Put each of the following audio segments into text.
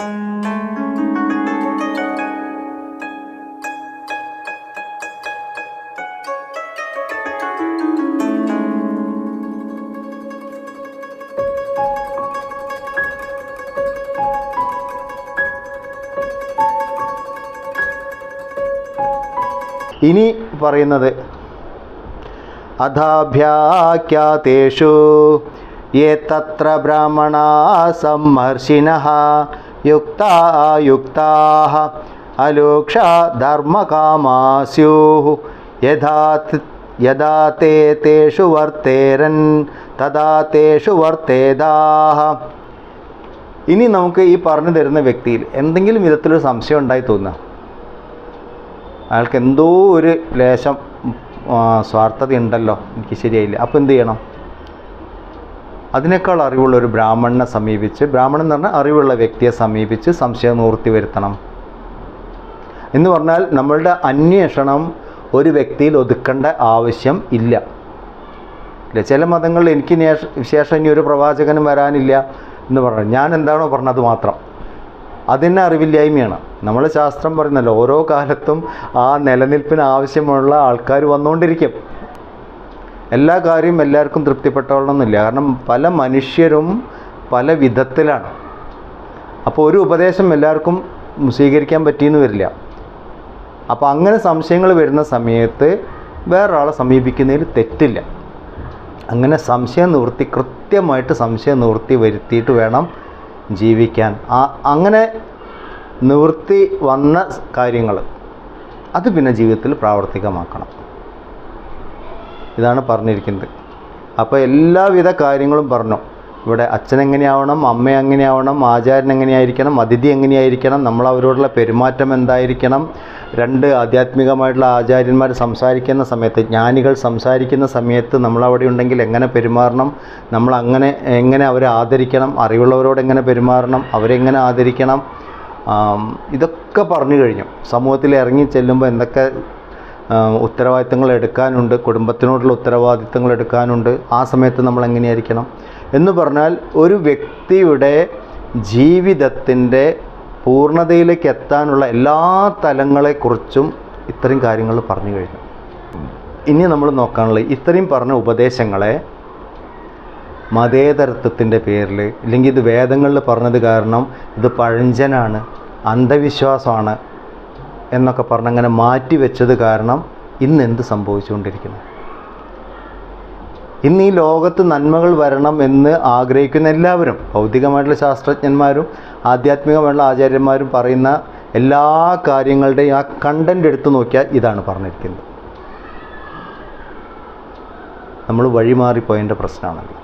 ഇനി പറയുന്നത് അഥാഭ്യാഖ്യാതേഷു യേ തത്ര ബ്രാഹ്മണാ അലോക്ഷ ധർമ്മകാമാസ്യു യഥാ യഥാ തേ തേഷു വർത്തേരൻ തഥാ തേഷു ഇനി നമുക്ക് ഈ പറഞ്ഞു തരുന്ന വ്യക്തിയിൽ എന്തെങ്കിലും വിധത്തിലൊരു സംശയം ഉണ്ടായി തോന്നുക. അയാൾക്ക് എന്തോ ഒരു ലേശം സ്വാർത്ഥത ഉണ്ടല്ലോ എനിക്ക് ശരിയായില്ല. അപ്പോൾ എന്ത് ചെയ്യണം? അതിനേക്കാൾ അറിവുള്ള ഒരു ബ്രാഹ്മണനെ സമീപിച്ച് ബ്രാഹ്മണൻ എന്ന് പറഞ്ഞാൽ അറിവുള്ള വ്യക്തിയെ സമീപിച്ച് സംശയം നിവൃത്തി വരുത്തണം. എന്ന് പറഞ്ഞാൽ നമ്മളുടെ അന്വേഷണം ഒരു വ്യക്തിയിൽ ഒതുക്കേണ്ട ആവശ്യം ഇല്ല. ഇല്ല ചില മതങ്ങളിൽ എനിക്ക് ശേഷം ഇനി ഒരു പ്രവാചകനും വരാനില്ല എന്ന് പറഞ്ഞു ഞാൻ എന്താണോ പറഞ്ഞത് മാത്രം. അതിന്റെ അറിവില്ലായ്മയാണ്. നമ്മൾ ശാസ്ത്രം പറയുന്നല്ലോ ഓരോ കാലത്തും ആ നിലനിൽപ്പിന് ആവശ്യമുള്ള ആൾക്കാർ വന്നുകൊണ്ടിരിക്കും. എല്ലാ കാര്യവും എല്ലാവർക്കും തൃപ്തിപ്പെട്ടോളണമെന്നില്ല. കാരണം പല മനുഷ്യരും പല വിധത്തിലാണ്. അപ്പോൾ ഒരു ഉപദേശം എല്ലാവർക്കും സ്വീകരിക്കാൻ പറ്റിയെന്ന് വരില്ല. അപ്പോൾ അങ്ങനെ സംശയങ്ങൾ വരുന്ന സമയത്ത് വേറൊരാളെ സമീപിക്കുന്നതിൽ തെറ്റില്ല. അങ്ങനെ സംശയം നിവൃത്തി കൃത്യമായിട്ട് സംശയം നിവൃത്തി വരുത്തിയിട്ട് വേണം ജീവിക്കാൻ. ആ അങ്ങനെ നിവൃത്തി വന്ന കാര്യങ്ങൾ അത് പിന്നെ ജീവിതത്തിൽ പ്രാവർത്തികമാക്കണം. ഇതാണ് പറഞ്ഞിരിക്കുന്നത്. അപ്പോൾ എല്ലാവിധ കാര്യങ്ങളും പറഞ്ഞു. ഇവിടെ അച്ഛൻ എങ്ങനെയാവണം അമ്മ എങ്ങനെയാവണം ആചാരൻ എങ്ങനെയായിരിക്കണം അതിഥി എങ്ങനെയായിരിക്കണം നമ്മൾ അവരോടുള്ള പെരുമാറ്റം എന്തായിരിക്കണം രണ്ട് ആധ്യാത്മികമായിട്ടുള്ള ആചാര്യന്മാർ സംസാരിക്കുന്ന സമയത്ത് ജ്ഞാനികൾ സംസാരിക്കുന്ന സമയത്ത് നമ്മളവിടെ ഉണ്ടെങ്കിൽ എങ്ങനെ പെരുമാറണം നമ്മൾ അങ്ങനെ എങ്ങനെ അവരെ ആദരിക്കണം അറിവുള്ളവരോട് എങ്ങനെ പെരുമാറണം അവരെങ്ങനെ ആദരിക്കണം ഇതൊക്കെ പറഞ്ഞു കഴിഞ്ഞു. സമൂഹത്തിൽ ഇറങ്ങി ചെല്ലുമ്പോൾ എന്തൊക്കെ ഉത്തരവാദിത്തങ്ങൾ എടുക്കാനുണ്ട് കുടുംബത്തിനോടുള്ള ഉത്തരവാദിത്തങ്ങൾ എടുക്കാനുണ്ട്. ആ സമയത്ത് നമ്മൾ എങ്ങനെയായിരിക്കണം? എന്ന് പറഞ്ഞാൽ ഒരു വ്യക്തിയുടെ ജീവിതത്തിന്റെ പൂർണതയിലേക്ക് എത്താനുള്ള എല്ലാ തലങ്ങളെക്കുറിച്ചും ഇത്രയും കാര്യങ്ങൾ പറഞ്ഞു കഴിഞ്ഞു. ഇനി നമ്മൾ നോക്കാനുള്ളത് ഇത്രയും പറഞ്ഞ ഉപദേശങ്ങളെ മതേതരത്വത്തിന്റെ പേരിൽ ഇല്ലെങ്കിൽ ഇത് വേദങ്ങളിൽ പറഞ്ഞത് കാരണം ഇത് പഴഞ്ചനാണ് അന്ധവിശ്വാസമാണ് എന്നൊക്കെ പറഞ്ഞ് അങ്ങനെ മാറ്റി വെച്ചത് കാരണം ഇന്ന് എന്ത് സംഭവിച്ചുകൊണ്ടിരിക്കുന്നു? ഇന്ന് ഈ ലോകത്ത് നന്മകൾ വരണം എന്ന് ആഗ്രഹിക്കുന്ന എല്ലാവരും ഭൗതികമായിട്ടുള്ള ശാസ്ത്രജ്ഞന്മാരും ആധ്യാത്മികമായിട്ടുള്ള ആചാര്യന്മാരും പറയുന്ന എല്ലാ കാര്യങ്ങളുടെയും ആ കണ്ടന്റ് എടുത്തു നോക്കിയാൽ ഇതാണ് പറഞ്ഞിരിക്കുന്നത്. നമ്മൾ വഴിമാറിപ്പോയതിന്റെ പ്രശ്നമാണല്ലോ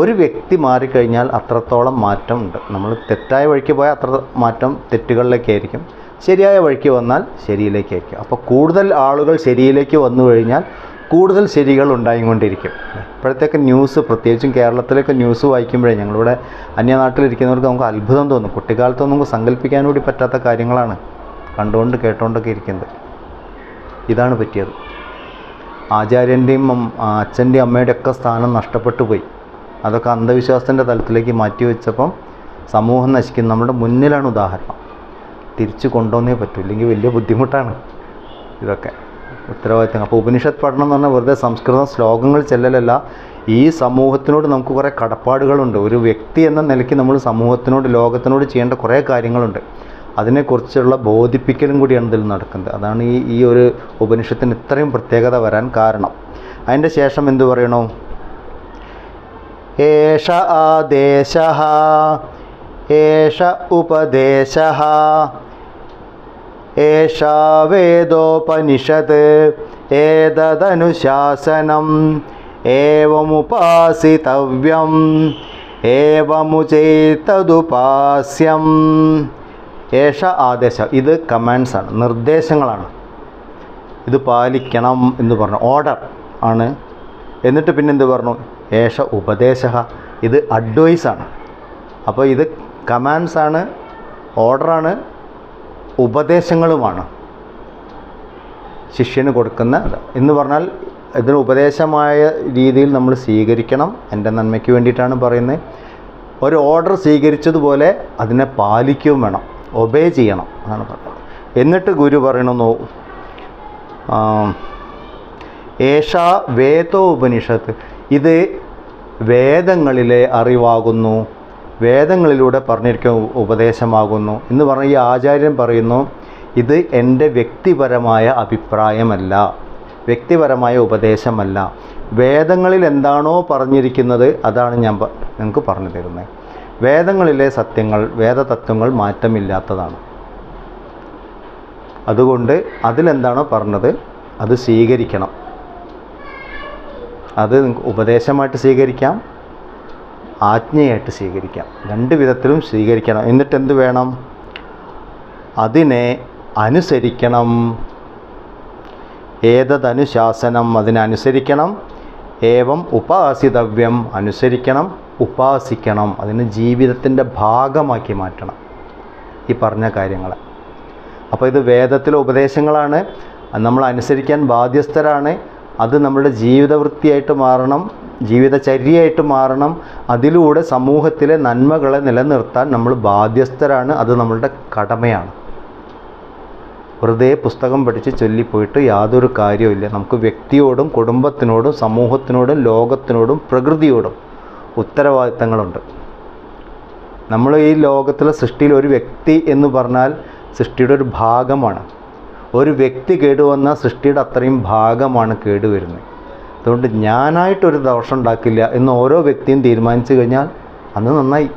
ഒരു വ്യക്തി മാറിക്കഴിഞ്ഞാൽ അത്രത്തോളം മാറ്റം ഉണ്ട് നമ്മൾ തെറ്റായ വഴിക്ക് പോയാൽ അത്ര മാറ്റം തെറ്റുകളിലേക്കായിരിക്കും ശരിയായ വഴിക്ക് വന്നാൽ ശരിയിലേക്കായിരിക്കും അപ്പോൾ കൂടുതൽ ആളുകൾ ശരിയിലേക്ക് വന്നു കഴിഞ്ഞാൽ കൂടുതൽ ശരികൾ ഉണ്ടായിക്കൊണ്ടിരിക്കും. ഇപ്പോഴത്തേക്ക് ന്യൂസ് പ്രത്യേകിച്ചും കേരളത്തിലൊക്കെ ന്യൂസ് വായിക്കുമ്പോഴേ ഞങ്ങളിവിടെ അന്യനാട്ടിലിരിക്കുന്നവർക്ക് നമുക്ക് അത്ഭുതം തോന്നും. കുട്ടിക്കാലത്തൊന്നും നമുക്ക് സങ്കല്പിക്കാൻ കൂടി പറ്റാത്ത കാര്യങ്ങളാണ് കണ്ടുകൊണ്ട് കേട്ടുകൊണ്ടൊക്കെ ഇരിക്കുന്നത്. ഇതാണ് പറ്റിയത്. ആചാര്യന്റെയും അച്ഛന്റെയും അമ്മയുടെ ഒക്കെ സ്ഥാനം നഷ്ടപ്പെട്ടു പോയി. അതൊക്കെ അന്ധവിശ്വാസത്തിന്റെ തലത്തിലേക്ക് മാറ്റി വെച്ചപ്പം സമൂഹം നശിക്കും നമ്മുടെ മുന്നിലാണ് ഉദാഹരണം. തിരിച്ചു കൊണ്ടുവന്നേ പറ്റൂ. ഇല്ലെങ്കിൽ വലിയ ബുദ്ധിമുട്ടാണ് ഇതൊക്കെ. ഉത്തരവാദിത്തം. അപ്പോൾ ഉപനിഷത്ത് പഠനം എന്ന് പറഞ്ഞാൽ വെറുതെ സംസ്കൃതം ശ്ലോകങ്ങൾ ചെല്ലലല്ല. ഈ സമൂഹത്തിനോട് നമുക്ക് കുറേ കടപ്പാടുകളുണ്ട്. ഒരു വ്യക്തി എന്ന നിലയ്ക്ക് നമ്മൾ സമൂഹത്തിനോട് ലോകത്തിനോട് ചെയ്യേണ്ട കുറേ കാര്യങ്ങളുണ്ട്. അതിനെക്കുറിച്ചുള്ള ബോധിപ്പിക്കലും കൂടിയാണ് ഇതിൽ നടക്കുന്നത്. അതാണ് ഈ ഈ ഒരു ഉപനിഷത്തിന് ഇത്രയും പ്രത്യേകത വരാൻ കാരണം. അതിന്റെ ശേഷം എന്തു പറയണോ? ഏഷ ആദേശ ഏഷ ഉപദേശ ഏഷാ വേദോപനിഷത്ത് ഏതദനുശാസനം ഏവമുപാസിതവ്യം ഏവമുചേതതുപാസ്യം ഏഷ ആദേശം. ഇത് കമാൻഡ്സാണ്. നിർദ്ദേശങ്ങളാണ്. ഇത് പാലിക്കണം എന്ന് പറഞ്ഞു. ഓർഡർ ആണ്. എന്നിട്ട് പിന്നെ എന്ത് പറഞ്ഞു? ഏഷ ഉപദേശ ഇത് അഡ്വൈസാണ്. അപ്പോൾ ഇത് കമാൻഡ്സാണ്. ഓർഡറാണ്. ഉപദേശങ്ങളുമാണ്. ശിഷ്യന് കൊടുക്കുന്ന എന്ന് പറഞ്ഞാൽ ഇതിന് ഉപദേശമായ രീതിയിൽ നമ്മൾ സ്വീകരിക്കണം. എന്റെ നന്മയ്ക്ക് വേണ്ടിയിട്ടാണ് പറയുന്നത്. ഒരു ഓർഡർ സ്വീകരിച്ചതുപോലെ അതിനെ പാലിക്കുകയും വേണം. ഒബേ ചെയ്യണം എന്നാണ് പറയുന്നത് എന്നിട്ട് ഗുരു പറയണമെന്നു ഏഷാ വേദോപനിഷത്ത് ഇത് വേദങ്ങളിലെ അറിവാകുന്നു. വേദങ്ങളിലൂടെ പറഞ്ഞിരിക്കുന്ന ഉപദേശമാകുന്നു എന്ന് പറഞ്ഞ ഈ ആചാര്യൻ പറയുന്നു ഇത് എന്റെ വ്യക്തിപരമായ അഭിപ്രായമല്ല വ്യക്തിപരമായ ഉപദേശമല്ല. വേദങ്ങളിൽ എന്താണോ പറഞ്ഞിരിക്കുന്നത് അതാണ് ഞാൻ നിങ്ങൾക്ക് പറഞ്ഞു തരുന്നത്. വേദങ്ങളിലെ സത്യങ്ങൾ വേദതത്വങ്ങൾ മാറ്റമില്ലാത്തതാണ്. അതുകൊണ്ട് അതിലെന്താണോ പറഞ്ഞത് അത് സ്വീകരിക്കണം. അത് ഉപദേശമായിട്ട് സ്വീകരിക്കാം ആജ്ഞയായിട്ട് സ്വീകരിക്കാം. രണ്ട് വിധത്തിലും സ്വീകരിക്കണം. എന്നിട്ട് എന്ത് വേണം? അതിനെ അനുസരിക്കണം. ഏതതനുശാസനം അതിനനുസരിക്കണം ഏവം ഉപാസിതവ്യം അനുസരിക്കണം. ഉപാസിക്കണം. അതിന് ജീവിതത്തിന്റെ ഭാഗമാക്കി മാറ്റണം. ഈ പറഞ്ഞ കാര്യങ്ങൾ. അപ്പോൾ ഇത് വേദത്തിലെ ഉപദേശങ്ങളാണ്. നമ്മൾ അനുസരിക്കാൻ ബാധ്യസ്ഥരാണ്. അത് നമ്മുടെ ജീവിതവൃത്തിയായിട്ട് മാറണം ജീവിതചര്യയായിട്ട് മാറണം. അതിലൂടെ സമൂഹത്തിലെ നന്മകളെ നിലനിർത്താൻ നമ്മൾ ബാധ്യസ്ഥരാണ്. അത് നമ്മളുടെ കടമയാണ്. വെറുതെ പുസ്തകം പഠിച്ച് ചൊല്ലിപ്പോയിട്ട് യാതൊരു കാര്യവുമില്ല നമുക്ക് വ്യക്തിയോടും കുടുംബത്തിനോടും സമൂഹത്തിനോടും ലോകത്തിനോടും പ്രകൃതിയോടും ഉത്തരവാദിത്തങ്ങളുണ്ട്. നമ്മൾ ഈ ലോകത്തിലെ സൃഷ്ടിയിൽ ഒരു വ്യക്തി എന്ന് പറഞ്ഞാൽ സൃഷ്ടിയുടെ ഒരു ഭാഗമാണ്. ഒരു വ്യക്തി കേടുവന്ന സൃഷ്ടിയുടെ അത്രയും ഭാഗമാണ് കേടുവരുന്നത്. അതുകൊണ്ട് ഞാനായിട്ടൊരു ദോഷം ഉണ്ടാക്കില്ല എന്ന് ഓരോ വ്യക്തിയും തീരുമാനിച്ചു കഴിഞ്ഞാൽ അന്ന് നന്നായി.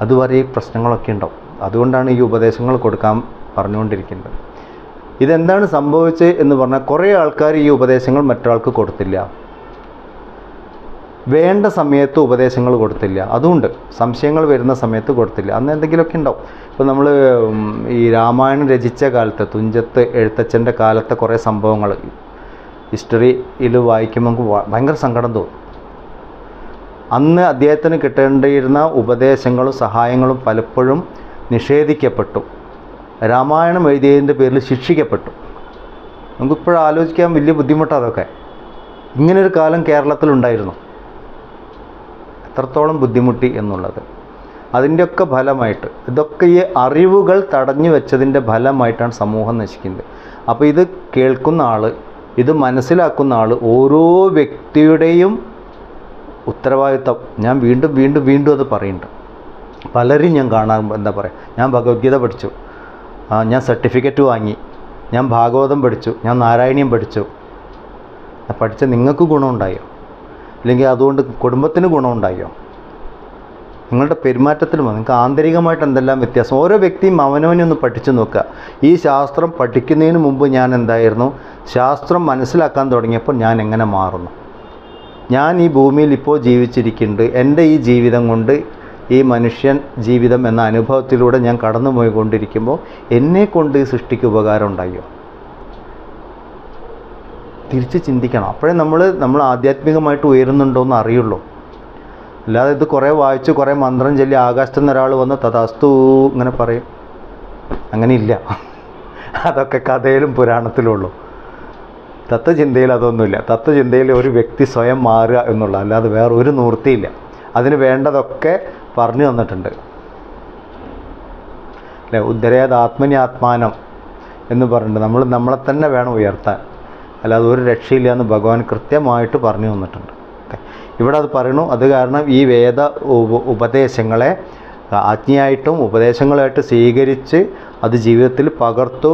അതുവരെ ഈ പ്രശ്നങ്ങളൊക്കെ ഉണ്ടാവും. അതുകൊണ്ടാണ് ഈ ഉപദേശങ്ങൾ കൊടുക്കാൻ പറഞ്ഞുകൊണ്ടിരിക്കുന്നത്. ഇതെന്താണ് സംഭവിച്ചത് എന്ന് പറഞ്ഞാൽ കുറേ ആൾക്കാർ ഈ ഉപദേശങ്ങൾ മറ്റൊരാൾക്ക് കൊടുത്തില്ല. വേണ്ട സമയത്ത് ഉപദേശങ്ങൾ കൊടുത്തില്ല. അതുകൊണ്ട് സംശയങ്ങൾ വരുന്ന സമയത്ത് കൊടുത്തില്ല. അന്ന് എന്തെങ്കിലുമൊക്കെ ഉണ്ടാവും. ഇപ്പോൾ നമ്മൾ ഈ രാമായണം രചിച്ച കാലത്ത് തുഞ്ചത്ത് എഴുത്തച്ഛന്റെ കാലത്തെ കുറേ സംഭവങ്ങൾ ഹിസ്റ്ററിയിൽ വായിക്കുമ്പോൾ ഭയങ്കര സങ്കടം തോന്നും. അന്ന് അദ്ദേഹത്തിന് കിട്ടേണ്ടിയിരുന്ന ഉപദേശങ്ങളും സഹായങ്ങളും പലപ്പോഴും നിഷേധിക്കപ്പെട്ടു. രാമായണം എഴുതിയതിന്റെ പേരിൽ ശിക്ഷിക്കപ്പെട്ടു. നമുക്കിപ്പോഴും ആലോചിക്കാൻ വലിയ ബുദ്ധിമുട്ടാണ് അതൊക്കെ. ഇങ്ങനൊരു കാലം കേരളത്തിലുണ്ടായിരുന്നു. എത്രത്തോളം ബുദ്ധിമുട്ടി എന്നുള്ളത്. അതിന്റെയൊക്കെ ഫലമായിട്ട് ഇതൊക്കെ ഈ അറിവുകൾ തടഞ്ഞു വെച്ചതിന്റെ ഫലമായിട്ടാണ് സമൂഹം നശിക്കുന്നത്. അപ്പോൾ ഇത് കേൾക്കുന്ന ആൾ ഇത് മനസ്സിലാക്കുന്ന ആൾ ഓരോ വ്യക്തിയുടെയും ഉത്തരവാദിത്തം ഞാൻ വീണ്ടും വീണ്ടും വീണ്ടും അത് പറയുന്നുണ്ട്. പലരും ഞാൻ കാണാൻ എന്താ പറയുക ഞാൻ ഭഗവത്ഗീത പഠിച്ചു. ഞാൻ സർട്ടിഫിക്കറ്റ് വാങ്ങി. ഞാൻ ഭാഗവതം പഠിച്ചു. ഞാൻ നാരായണീയം പഠിച്ചു. പഠിച്ച നിങ്ങൾക്ക് ഗുണമുണ്ടായോ? അല്ലെങ്കിൽ അതുകൊണ്ട് കുടുംബത്തിന് ഗുണമുണ്ടായോ? നിങ്ങളുടെ പെരുമാറ്റത്തിൽ നിങ്ങൾക്ക് ആന്തരികമായിട്ട് എന്തെല്ലാം വ്യത്യാസം? ഓരോ വ്യക്തിയും അവനവനെ ഒന്ന് പഠിച്ചു നോക്കുക. ഈ ശാസ്ത്രം പഠിക്കുന്നതിന് മുമ്പ് ഞാൻ എന്തായിരുന്നു? ശാസ്ത്രം മനസ്സിലാക്കാൻ തുടങ്ങിയപ്പോൾ ഞാൻ എങ്ങനെ മാറുന്നു? ഞാൻ ഈ ഭൂമിയിൽ ഇപ്പോൾ ജീവിച്ചിരിക്കുന്നുണ്ട്. എന്റെ ഈ ജീവിതം കൊണ്ട് ഈ മനുഷ്യൻ ജീവിതം എന്ന അനുഭവത്തിലൂടെ ഞാൻ കടന്നു പോയിക്കൊണ്ടിരിക്കുമ്പോൾ എന്നെ കൊണ്ട് ഈ സൃഷ്ടിക്ക് ഉപകാരം ഉണ്ടായോ? തിരിച്ച് ചിന്തിക്കണം. അപ്പോഴേ നമ്മൾ നമ്മൾ ആധ്യാത്മികമായിട്ട് ഉയരുന്നുണ്ടോ എന്ന് അറിയുള്ളൂ. അല്ലാതെ ഇത് കുറേ വായിച്ച് കുറേ മന്ത്രം ചൊല്ലി ആകാശത്തു നിന്ന് ഒരാൾ വന്ന് തഥാസ്തു ഇങ്ങനെ പറയും. അങ്ങനെ ഇല്ല അതൊക്കെ കഥയിലും പുരാണത്തിലും ഉള്ളു. തത്വചിന്തയിൽ അതൊന്നുമില്ല. തത്വചിന്തയിൽ ഒരു വ്യക്തി സ്വയം മാറുക എന്നുള്ള അല്ലാതെ വേറെ ഒരു നിവൃത്തിയില്ല. അതിന് വേണ്ടതൊക്കെ പറഞ്ഞു തന്നിട്ടുണ്ട്. അല്ലേ? ഉദ്ധരേത് ആത്മനി ആത്മാനം എന്ന് പറഞ്ഞിട്ട് നമ്മൾ നമ്മളെ തന്നെ വേണം ഉയർത്താൻ. അല്ലാതെ ഒരു രക്ഷയില്ല എന്ന് ഭഗവാൻ കൃത്യമായിട്ട് പറഞ്ഞു തന്നിട്ടുണ്ട്. ഇവിടെ അത് പറയണു അത് കാരണം ഈ വേദ ഉപ ഉപദേശങ്ങളെ ആജ്ഞയായിട്ടും ഉപദേശങ്ങളായിട്ട് സ്വീകരിച്ച് അത് ജീവിതത്തിൽ പകർത്തു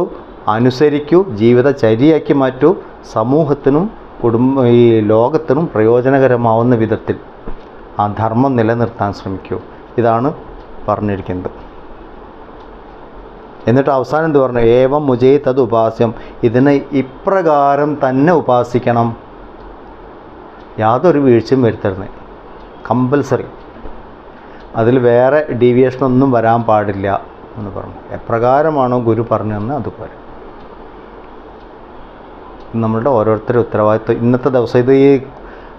അനുസരിക്കൂ ജീവിതചര്യയാക്കി മാറ്റൂ സമൂഹത്തിനും കുടുംബ ഈ ലോകത്തിനും പ്രയോജനകരമാവുന്ന വിധത്തിൽ ആ ധർമ്മം നിലനിർത്താൻ ശ്രമിക്കൂ. ഇതാണ് പറഞ്ഞിരിക്കുന്നത്. എന്നിട്ട് അവസാനം എന്ത് പറഞ്ഞു? ഏവം മുജയ് തത് ഉപാസ്യം. ഇതിനെ ഇപ്രകാരം തന്നെ ഉപാസിക്കണം. യാതൊരു വീഴ്ചയും വരുത്തരുത്. കമ്പൽസറി. അതിൽ വേറെ ഡീവിയേഷൻ ഒന്നും വരാൻ പാടില്ല എന്ന് പറഞ്ഞു. എപ്രകാരമാണോ ഗുരു പറഞ്ഞതെന്ന് അതുപോലെ. നമ്മളുടെ ഓരോരുത്തരുടെ ഉത്തരവാദിത്വം. ഇന്നത്തെ ദിവസം ഇത് ഈ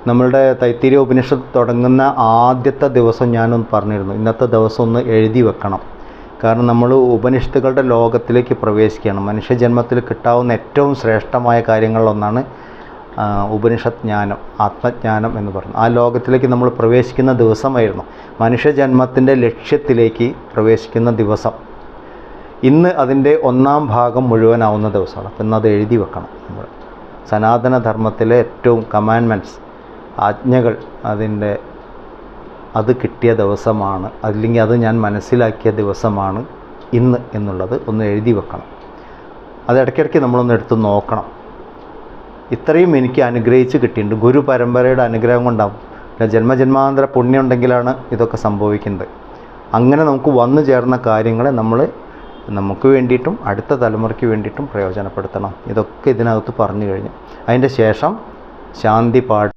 നമ്മളുടെ തൈത്തിരി ഉപനിഷത്ത് തുടങ്ങുന്ന ആദ്യത്തെ ദിവസം ഞാനൊന്ന് പറഞ്ഞിരുന്നു. ഇന്നത്തെ ദിവസം ഒന്ന് എഴുതി വെക്കണം. കാരണം നമ്മൾ ഉപനിഷത്തുകളുടെ ലോകത്തിലേക്ക് പ്രവേശിക്കുകയാണ്. മനുഷ്യജന്മത്തിൽ കിട്ടാവുന്ന ഏറ്റവും ശ്രേഷ്ഠമായ കാര്യങ്ങളിലൊന്നാണ് ഉപനിഷത് ജ്ഞാനം ആത്മജ്ഞാനം എന്ന് പറയുന്നത്. ആ ലോകത്തിലേക്ക് നമ്മൾ പ്രവേശിക്കുന്ന ദിവസമായിരുന്നു. മനുഷ്യജന്മത്തിന്റെ ലക്ഷ്യത്തിലേക്ക് പ്രവേശിക്കുന്ന ദിവസം. ഇന്ന് അതിന്റെ ഒന്നാം ഭാഗം മുഴുവനാവുന്ന ദിവസമാണ്. അപ്പം ഇന്ന് അത് എഴുതി വെക്കണം നമ്മൾ. സനാതനധർമ്മത്തിലെ ഏറ്റവും കമാൻമെന്റ്സ് ആജ്ഞകൾ അതിന്റെ അത് കിട്ടിയ ദിവസമാണ് അല്ലെങ്കിൽ അത് ഞാൻ മനസ്സിലാക്കിയ ദിവസമാണ് ഇന്ന് എന്നുള്ളത് ഒന്ന് എഴുതി വെക്കണം. അത് ഇടയ്ക്കിടയ്ക്ക് നമ്മളൊന്ന് എടുത്ത് നോക്കണം. ഇത്രയും എനിക്ക് അനുഗ്രഹിച്ച് കിട്ടിയിട്ടുണ്ട്. ഗുരു പരമ്പരയുടെ അനുഗ്രഹം കൊണ്ടാവും. ജന്മജന്മാന്തര പുണ്യം ഉണ്ടെങ്കിലാണ് ഇതൊക്കെ സംഭവിക്കുന്നത്. അങ്ങനെ നമുക്ക് വന്നു ചേർന്ന കാര്യങ്ങളെ നമ്മൾ നമുക്ക് വേണ്ടിയിട്ടും അടുത്ത തലമുറയ്ക്ക് വേണ്ടിയിട്ടും പ്രയോജനപ്പെടുത്തണം. ഇതൊക്കെ ഇതിനകത്ത് പറഞ്ഞു കഴിഞ്ഞു. അതിന്റെ ശേഷം ശാന്തി പാഠ